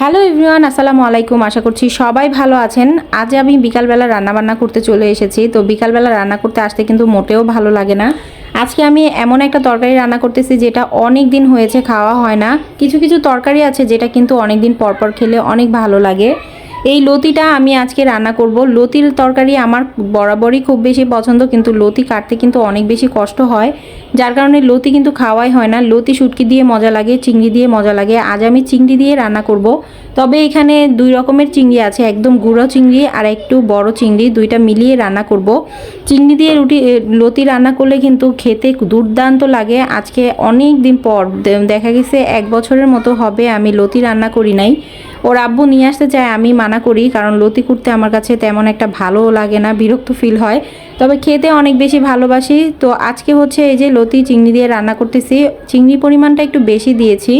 Hello everyone, আসসালামু আলাইকুম। আশা করছি সবাই ভালো আছেন। আজ আমি বিকালবেলা রান্নাবান্না করতে চলে এসেছি। তো বিকালবেলা রান্না করতে আসতে কিন্তু মোটেও ভালো লাগে না। আজকে আমি এমন একটা তরকারি রান্না করতেছি যেটা অনেক দিন হয়েছে, খাওয়া হয় না। কিছু কিছু তরকারি আছে যেটা কিন্তু অনেক দিন পর পর খেলে অনেক ভালো লাগে। এই লতিটা আমি আজকে রান্না করব। লতির তরকারি আমার বরাবরই খুব বেশি পছন্দ, কিন্তু লতি কাটতে কিন্তু অনেক বেশি কষ্ট হয়। যার কারণে লতি কিন্তু খাওয়াই হয় না। লতি শুটকি দিয়ে মজা লাগে, চিংড়ি দিয়ে মজা লাগে। আজ আমি চিংড়ি দিয়ে রান্না করব। তবে এখানে দুই রকমের চিংড়ি আছে, একদম গুঁড়ো চিংড়ি আর একটু বড় চিংড়ি, দুইটা মিলিয়ে রান্না করব। চিংড়ি দিয়ে রুটি লতি রান্না করলে কিন্তু খেতে দুর্দান্ত লাগে। আজকে অনেক দিন পর দেখা গেছে এক বছরের মতো হবে আমি লতি রান্না করি নাই। ওর আব্বু নিয়ে আসতে চায়, আমি মানা করি, কারণ লতি করতে আমার কাছে তেমন একটা ভালো লাগে না, বিরক্ত ফিল হয়। তবে খেতে অনেক বেশি ভালোবাসি। তো আজকে হচ্ছে এই যে লতি চিংড়ি দিয়ে রান্না করতেছি চিংড়ি পরিমাণটা একটু বেশি দিয়েছি।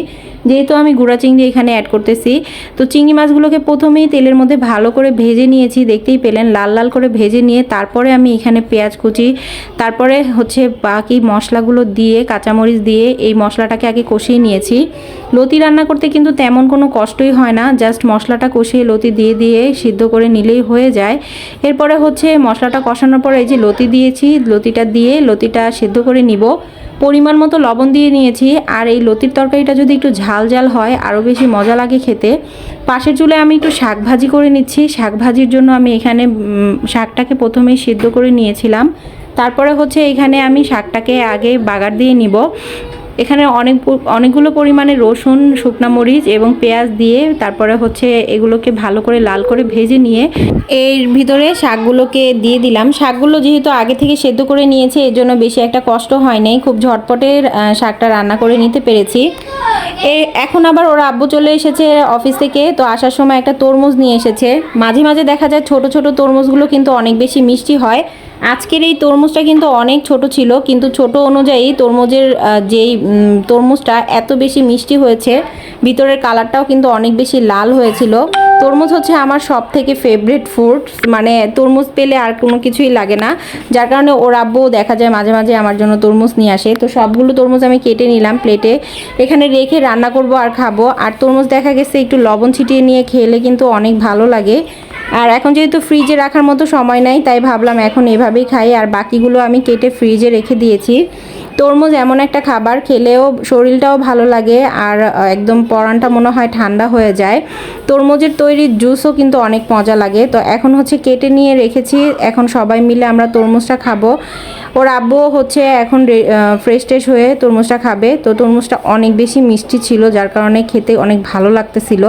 যেহেতু আমি গুঁড়া চিংড়ি এখানে অ্যাড করতেছি, তো চিংড়ি মাছগুলোকে প্রথমেই তেলের মধ্যে ভালো করে ভেজে নিয়েছি, দেখতেই পেলেন, লাল লাল করে ভেজে নিয়ে তারপরে আমি এখানে পেঁয়াজ কুচি, তারপরে হচ্ছে বাকি মশলাগুলো দিয়ে, কাঁচামরিচ দিয়ে এই মশলাটাকে আগে কষিয়ে নিয়েছি। লতি রান্না করতে কিন্তু তেমন কোনো কষ্টই হয় না জাস্ট মশলাটা কষিয়ে লতি দিয়ে দিয়ে সিদ্ধ করে নিলেই হয়ে যায়। এরপরে হচ্ছে মশলাটা কষানোর পরে এই যে লতি দিয়েছি, লতিটা দিয়ে লতিটা সিদ্ধ করে নিব। পরিমাণ মতো লবণ দিয়ে নিয়েছি, আর এই লতির তরকারিটা যদি একটু ঝাল ঝাল হয়, আরও বেশি মজা লাগে খেতে, পাশের চুলে আমি একটু শাক ভাজি করে নিচ্ছি। শাক ভাজির জন্য আমি এখানে শাকটাকে প্রথমে সিদ্ধ করে নিয়েছিলাম। তারপরে হচ্ছে এখানে আমি শাকটাকে আগে বাগার দিয়ে নিব। এখানে অনেক অনেকগুলো পরিমাণে রসুন শুকনা মরিচ এবং পেঁয়াজ দিয়ে তারপরে হচ্ছে এগুলোকে ভালো করে লাল করে ভেজে নিয়ে এর ভিতরে শাকগুলোকে দিয়ে দিলাম। শাকগুলো যেহেতু আগে থেকে সেদ্ধ করে নিয়েছে এর জন্য বেশি একটা কষ্ট হয় নাই। খুব ঝটপটের আহ, শাকটা রান্না করে নিতে পেরেছি। এ এখন আবার ওর আব্বু চলে এসেছে অফিস থেকে তো আসার সময় একটা তরমুজ নিয়ে এসেছে। মাঝে মাঝে দেখা যায় ছোট ছোট তরমুজগুলো কিন্তু অনেক বেশি মিষ্টি হয়। আজকের এই তরমুজটা কিন্তু অনেক ছোট ছিল, কিন্তু ছোট অনুযায়ী তরমুজের যেই তরমুজটা এত বেশি মিষ্টি হয়েছে, ভিতরের কালারটাও কিন্তু অনেক বেশি লাল হয়েছিল। তরমুজ হচ্ছে আমার সব থেকে ফেভারিট ফুড মানে তরমুজ পেলে আর কোনো কিছুই লাগে না। যার কারণে ওর আব্বু দেখা যায় মাঝে মাঝে আমার জন্য তরমুজ নিয়ে আসে। তো সবগুলো তরমুজ আমি কেটে নিলাম প্লেটে এখানে রেখে রান্না করব আর খাব। আর তরমুজ দেখা গেছে একটু লবণ ছিটিয়ে নিয়ে খেলে কিন্তু অনেক ভালো লাগে। আর এখন যেহেতু ফ্রিজে রাখার মতো সময় নাই, তাই ভাবলাম এখন এভাবেই খাই। আর বাকিগুলো আমি কেটে ফ্রিজে রেখে দিয়েছি। তরমুজ এমন একটা খাবার, খেলেও শরীরটাও ভালো লাগে আর একদম পরানটা মনে হয় ঠান্ডা হয়ে যায়। তরমুজের তৈরি জুসও কিন্তু অনেক মজা লাগে। তো এখন হচ্ছে কেটে নিয়ে রেখেছি। এখন সবাই মিলে আমরা তরমুজটা খাব। ওর আব্বুও হচ্ছে এখন ফ্রেশ ট্রেশ হয়ে তরমুজটা খাবে। তো তরমুজটা অনেক বেশি মিষ্টি ছিল, যার কারণে খেতে অনেক ভালো লাগতেছিল।